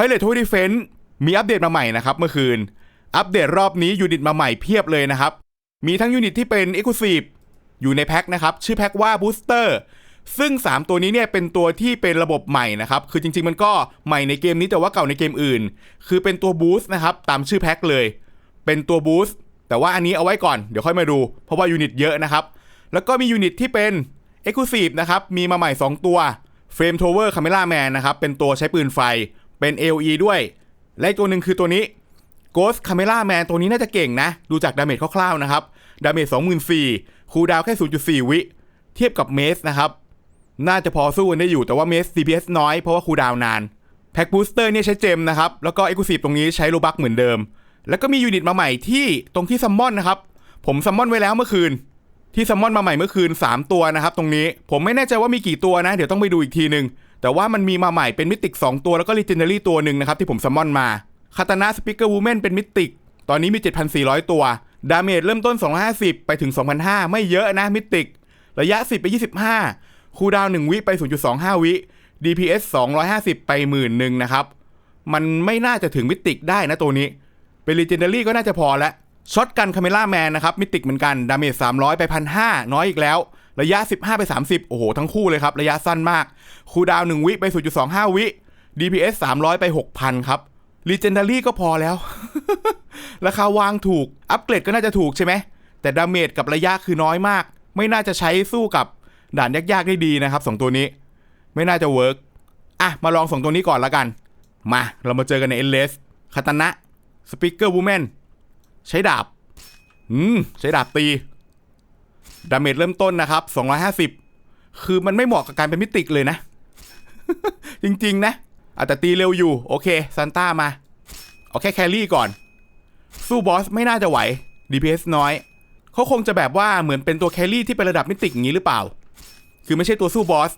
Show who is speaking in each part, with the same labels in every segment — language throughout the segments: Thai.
Speaker 1: Toilet Tower Defense มีอัปเดตมาใหม่นะครับเมื่อคืน อัปเดตรอบนี้ยูนิตมาใหม่เพียบเลยนะครับ มีทั้งยูนิตที่เป็น Exclusive อยู่ในแพ็คนะครับ ชื่อแพ็คว่า Booster ซึ่ง 3 ตัวนี้เนี่ยเป็นตัวที่เป็นระบบใหม่นะครับ คือจริงๆมันก็ใหม่ในเกมนี้แต่ว่าเก่าในเกมอื่น คือเป็นตัวบูสต์นะครับ ตามชื่อแพ็คเลย เป็นตัวบูสต์แต่ว่าอันนี้เอาไว้ก่อนเดี๋ยวค่อยมาดู เพราะว่ายูนิตเยอะนะครับ แล้วก็มียูนิตที่เป็น Exclusive นะครับ มีมาใหม่ 2 ตัว Frame Tower Camera Man นะครับ เป็นตัวใช้ปืนไฟ เป็น AOE ด้วย และอีกตัวหนึ่งคือตัวนี้ Ghost Camera Man ตัวนี้น่าจะเก่งนะ ดูจากดาเมจคร่าวๆนะครับ ดาเมจ24,000คูดาวน์แค่ 0.4 วิ เทียบกับเมสนะครับ น่าจะพอสู้กันได้อยู่แต่ว่าเมส DPS น้อยเพราะว่าคูดาวน์นาน แพ็กบูสเตอร์เนี่ยใช้เจมนะครับ แล้วก็เอ็กซ์คลูซีฟตรงนี้ใช้โลบักเหมือนเดิม แล้วก็มียูนิตมาใหม่ที่ตรงที่ซัมมอนนะครับ ผมซัมมอนไว้แล้วเมื่อคืน ที่ซัมมอนมาใหม่เมื่อคืน 3 ตัวนะครับ ตรงนี้ ผมไม่แน่ใจว่ามีกี่ตัวนะ เดี๋ยวต้องไปดูอีกทีหนึ่ง แต่ว่ามันมีมาใหม่เป็นมิติก2ตัวแล้วก็ลีเจนเนอรี่ตัวหนึ่งนะครับที่ผมซัมมอนมาคาตานะสปิเกอร์วูแมนเป็นมิติก ตอนนี้มี 7,400 ตัว ดาเมจเริ่มต้น 250 ไปถึง 2,500 ไม่เยอะนะมิติก ระยะ 10 ไป 25 คูดาวน์1วิไป 0.25 วิ DPS 250 ไปหมื่นหนึ่งนะครับ มันไม่น่าจะถึงมิติกได้นะตัวนี้ เป็น Legendary ก็น่าจะพอแล้วช็อตกันคาเมล่าแมนนะครับมิติกเหมือนกัน ดาเมจ300 ไป 1,500 น้อยอีกแล้ว ระยะ 15 ไป 30 โอ้โห ทั้งคู่เลยครับ ระยะสั้นมาก คูดาวน์1วิไป 0.25 วิ DPS 300 ไป 6,000 ครับ Legendary ก็พอแล้ว ราคาวางถูก อัปเกรดก็น่าจะถูกใช่ไหม แต่ดาเมจกับระยะคือน้อยมาก ไม่น่าจะใช้สู้กับด่านยากๆได้ดีนะครับสองตัวนี้ ไม่น่าจะเวิร์กอะ มาลองสองตัวนี้ก่อนละกัน มา เรามาเจอกันในเอเลสคาตานะสปิเกอร์วูแมนใช้ดาบ อืม ใช้ดาบตี ดาเมจเริ่มต้นนะครับ 250 คือมันไม่เหมาะกับการเป็นมิติกเลยนะ จริงๆนะอาจจะตีเร็วอยู่ โอเคซันต้ามา เอาแค่แครี่ก่อน สู้บอสไม่น่าจะไหว DPS น้อย เขาคงจะแบบว่าเหมือนเป็นตัวแครี่ที่เป็นระดับมิติกอย่างนี้หรือเปล่า คือไม่ใช่ตัวสู้บอส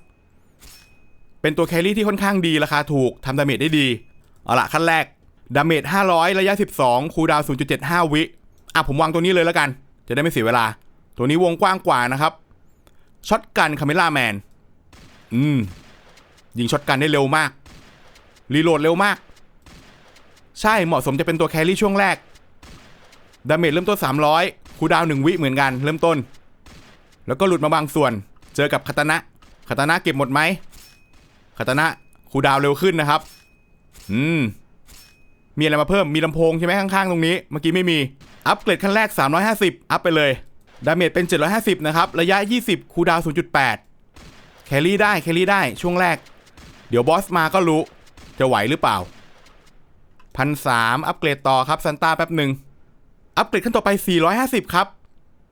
Speaker 1: เป็นตัวแครี่ที่ค่อนข้างดีราคาถูกทำดาเมจได้ดี เอาละขั้นแรกดาเมจ500 ระยะ 12 คูดาวน์0.75 วิ อะผมวางตัวนี้เลยแล้วกัน จะได้ไม่เสียเวลา ตัวนี้วงกว้างกว่านะครับช็อตกันคาเมล่าแมนอืมยิงช็อตกันได้เร็วมากรีโหลดเร็วมาก ใช่เหมาะสมจะเป็นตัวแครี่ช่วงแรกดาเมจเริ่มต้น 300คูดาวหน์1วิเหมือนกัน เริ่มต้น แล้วก็หลุดมาบางส่วน เจอกับคาตานะคาตานะเก็บหมดไหมคาตานะคูดาวเร็วขึ้นนะครับ อืม มีอะไรมาเพิ่มมีลำโพงใช่ไหมข้างๆตรงนี้ เมื่อกี้ไม่มี อัปเกรดขั้นแรก 350 อัพไปเลย ดาเมจเป็น 750 นะครับ ระยะ 20 คูดาวน์0.8 แครี่ได้ แครี่ได้ ช่วงแรก เดี๋ยวบอสมาก็รู้ จะไหวหรือเปล่า พันสามอัปเกรดต่อครับซันต้าแป๊บหนึ่ง อัปเกรดขั้นต่อไป 450 ครับ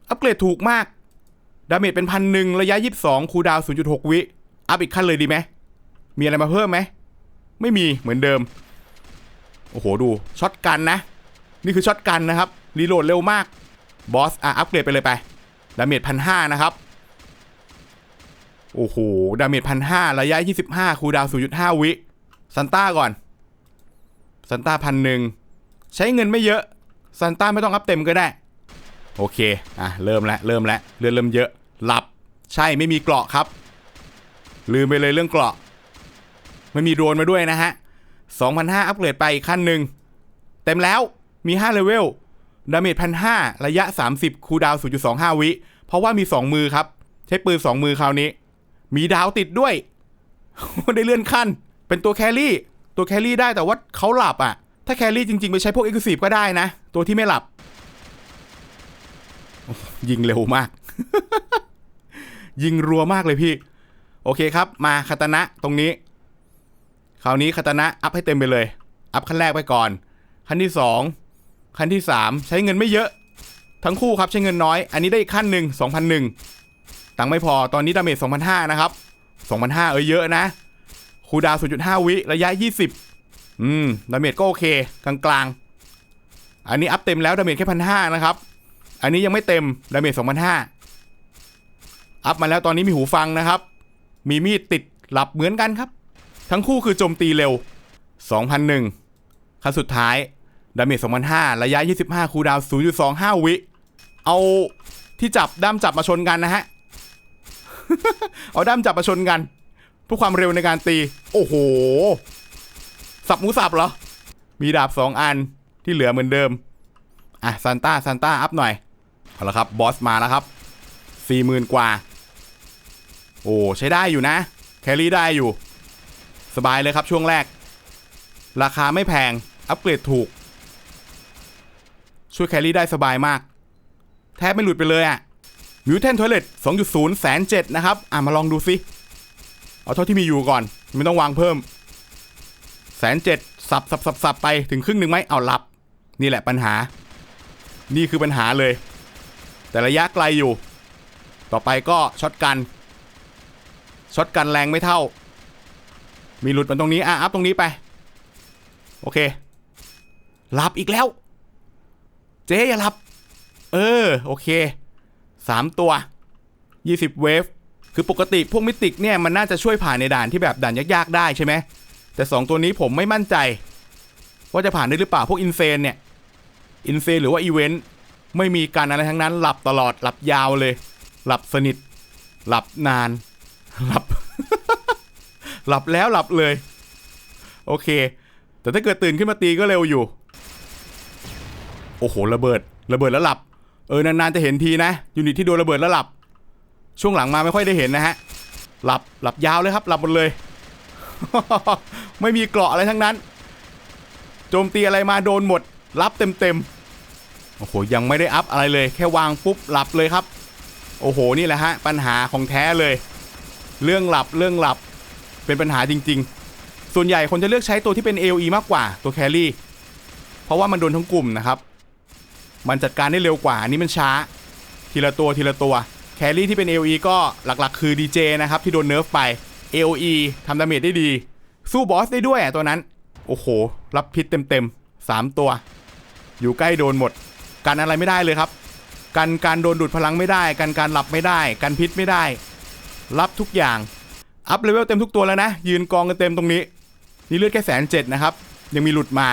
Speaker 1: อัปเกรดถูกมาก ดาเมจเป็นพันหนึ่งระยะ 22 คูดาวน์0.6 วิ อัพอีกขั้นเลยดีไหม มีอะไรมาเพิ่มไหม ไม่มีเหมือนเดิม โอ้โหดู ช็อตกันนะ นี่คือช็อตกันนะครับ รีโหลดเร็วมาก บอสอะอัปเกรดไปเลยไปดาเมจพันห้านะครับ โอ้โห ดาเมจพันห้าระยะ 25 คูดาวน์0.5วิซันต้าก่อนซันต้าพันหนึ่งใช้เงินไม่เยอะซันต้าไม่ต้องอัพเต็มก็ได้ โอเค อะ เริ่มแล้วเริ่มแล้วเลือเริ่มเยอะ หลับ ใช่ไม่มีเกราะครับ ลืมไปเลยเรื่องเกราะ ไม่มีโดรนมาด้วยนะฮะ2,500อัปเกรดไปอีกขั้นหนึ่ง เต็มแล้วมี5เลเวล ดาเมจพันห้าระยะ 30 คูดาวน์0.25 วิ เพราะว่ามี 2 มือครับ ใช้ปืน 2 มือคราวนี้ มีดาวติดด้วย ได้เลื่อนขั้น เป็นตัวแครี่ ตัวแครี่ได้แต่ว่าเขาหลับอะ ถ้าแครี่จริงๆ ไปใช้พวกเอ็กซ์คลูซีฟก็ได้นะ ตัวที่ไม่หลับ ยิงเร็วมาก ยิงรัวมากเลยพี่ โอเคครับ มาคาตนะตรงนี้ คราวนี้คาตนะอัพให้เต็มไปเลย อัพขั้นแรกไปก่อน ขั้นที่สอง ขั้นที่สามใช้เงินไม่เยอะ ทั้งคู่ครับใช้เงินน้อย อันนี้ได้อีกขั้นหนึ่งสองพันหนึ่งตังค์ไม่พอตอนนี้ดาเมจสองพันห้านะครับสองพันห้าเออเยอะนะคูดาว0.5 วิระยะ 20 อืมดาเมจก็โอเค กลางๆ อันนี้อัพเต็มแล้วดาเมจแค่พันห้านะครับ อันนี้ยังไม่เต็มดาเมจ2,500อัพมาแล้วตอนนี้มีหูฟังนะครับ มีมีดติดหลับเหมือนกันครับ ทั้งคู่คือโจมตีเร็ว 2,001ขั้นสุดท้าย ดาเมจ2,500ระยะ 25 คูดาว0.25 วิ เอาที่จับด้ามจับมาชนกันนะฮะ เอาด้ามจับมาชนกันเพื่อความเร็วในการตี โอ้โห สับหมูสับเหรอ มีดาบสองอันที่เหลือเหมือนเดิม อะซันต้าซันต้าอัพหน่อย เอาละครับ บอสมาแล้วครับสี่หมื่นกว่า โอ้ ใช้ได้อยู่นะ แครี่ได้อยู่ สบายเลยครับช่วงแรก ราคาไม่แพง อัปเกรดถูก ช่วยแครี่ได้สบายมาก แทบไม่หลุดไปเลยอะ่ะมิวเทนทอยเลต2.0แสนเจ็ดนะครับ อะมาลองดูสิเอาเท่าที่มีอยู่ก่อน ไม่ต้องวางเพิ่มแสนเจ็ดสับสับสับสับไปถึงครึ่งหนึ่งไหมเอาหลับ นี่แหละปัญหา นี่คือปัญหาเลย แต่ระยะไกลอยู่ ต่อไปก็ช็อตกันช็อตกันแรงไม่เท่า มีหลุดมันตรงนี้อะอัพตรงนี้ไป โอเคหลับอีกแล้ว เจ๊อย่าหลับ เออ โอเคสามตัว20เวฟคือปกติพวกมิติกเนี่ยมันน่าจะช่วยผ่านในด่านที่แบบด่านยากๆได้ใช่ไหมแต่2ตัวนี้ผมไม่มั่นใจ ว่าจะผ่านได้หรือเปล่าพวกอินเซนเนี่ยอินเซนหรือว่าอีเวนต์ไม่มีการอะไรทั้งนั้น หลับตลอดหลับยาวเลย หลับสนิท หลับนาน หลับ หลับแล้วหลับเลย โอเค แต่ถ้าเกิดตื่นขึ้นมาตีก็เร็วอยู่ โอ้โหระเบิดระเบิดแล้วหลับ เออนานๆจะเห็นทีนะยูนิตที่โดนระเบิดแล้วหลับ ช่วงหลังมาไม่ค่อยได้เห็นนะฮะหลับหลับยาวเลยครับหลับหมดเลย ไม่มีเกราะอะไรทั้งนั้น โจมตีอะไรมาโดนหมด รับเต็มๆโอ้โหยังไม่ได้อัพอะไรเลย แค่วางปุ๊บหลับเลยครับ โอ้โหนี่แหละฮะปัญหาของแท้เลย เรื่องหลับเรื่องหลับเป็นปัญหาจริง ๆ ส่วนใหญ่คนจะเลือกใช้ตัวที่เป็น AOE มากกว่าตัวแครี่เพราะว่ามันโดนทั้งกลุ่มนะครับ มันจัดการได้เร็วกว่าอันนี้มันช้า ทีละตัวทีละตัว แครี่ที่เป็น AOE ก็หลักๆ คือ DJ นะครับ ที่โดนเนิร์ฟไป AOE ทำดาเมจได้ดี สู้บอสได้ด้วยอะตัวนั้น โอ้โห รับพิษเต็มๆ3ตัว อยู่ใกล้โดนหมด กันอะไรไม่ได้เลยครับ กันการโดนดูดพลังไม่ได้ กันการหลับไม่ได้ กันพิษไม่ได้ รับทุกอย่าง อัพเลเวลเต็มทุกตัวแล้วนะ ยืนกองกันเต็มตรงนี้ นี่เลือดแค่แสนเจ็ดนะครับ ยังมีหลุดมา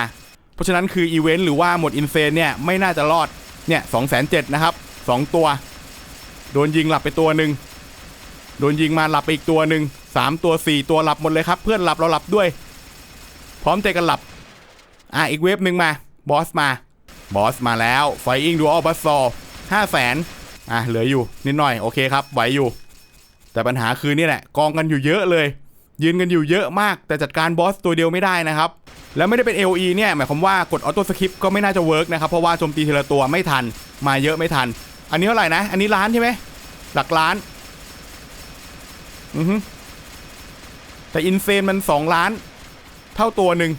Speaker 1: เพราะฉะนั้นคืออีเวนต์หรือว่าหมดอินเซนเนี่ยไม่น่าจะรอดเนี่ยสองแสนเจ็ดนะครับสองตัว โดนยิงหลับไปตัวหนึ่งโดนยิงมาหลับไปอีกตัวหนึ่งสามตัวสี่ตัวหลับหมดเลยครับ เพื่อนหลับเราหลับด้วย พร้อมใจกันหลับ อะอีกเวฟหนึ่งมาบอสมาบอสมาแล้วไฟอิงดูอัลบัสซอห้าแสนอะเหลืออยู่นิดหน่อยโอเคครับไหวอยู่ แต่ปัญหาคือนี่แหละกองกันอยู่เยอะเลย ยืนกันอยู่เยอะมาก แต่จัดการบอสตัวเดียวไม่ได้นะครับ แล้วไม่ได้เป็น LE เนี่ยหมายความว่ากดออโต้สคริปก็ไม่น่าจะเวิร์กนะครับเพราะว่าโจมตีทีละตัวไม่ทันมาเยอะไม่ทัน อันนี้เท่าไหร่นะ อันนี้ล้านใช่ไหมหลักล้านอือฮึแต่อินเฟนมัน 2 ล้าน เท่าตัวหนึ่ง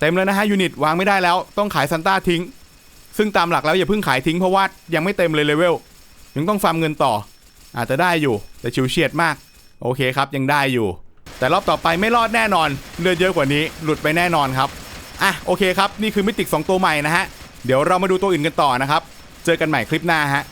Speaker 1: เต็มแล้วนะฮะยูนิตวางไม่ได้แล้วต้องขายซันต้าทิ้ง ซึ่งตามหลักแล้วอย่าเพิ่งขายทิ้งเพราะว่ายังไม่เต็มเลยเลเวลยังต้องฟาร์มเงินต่อ อาจจะได้อยู่แต่ชิวเฉียดมาก โอเคครับยังได้อยู่ แต่รอบต่อไปไม่รอดแน่นอนเลือดเยอะกว่านี้หลุดไปแน่นอนครับอะโอเคครับนี่คือมิติก2ตัวใหม่นะฮะเดี๋ยวเรามาดูตัวอื่นกันต่อนะครับ เจอกันใหม่คลิปหน้าฮะ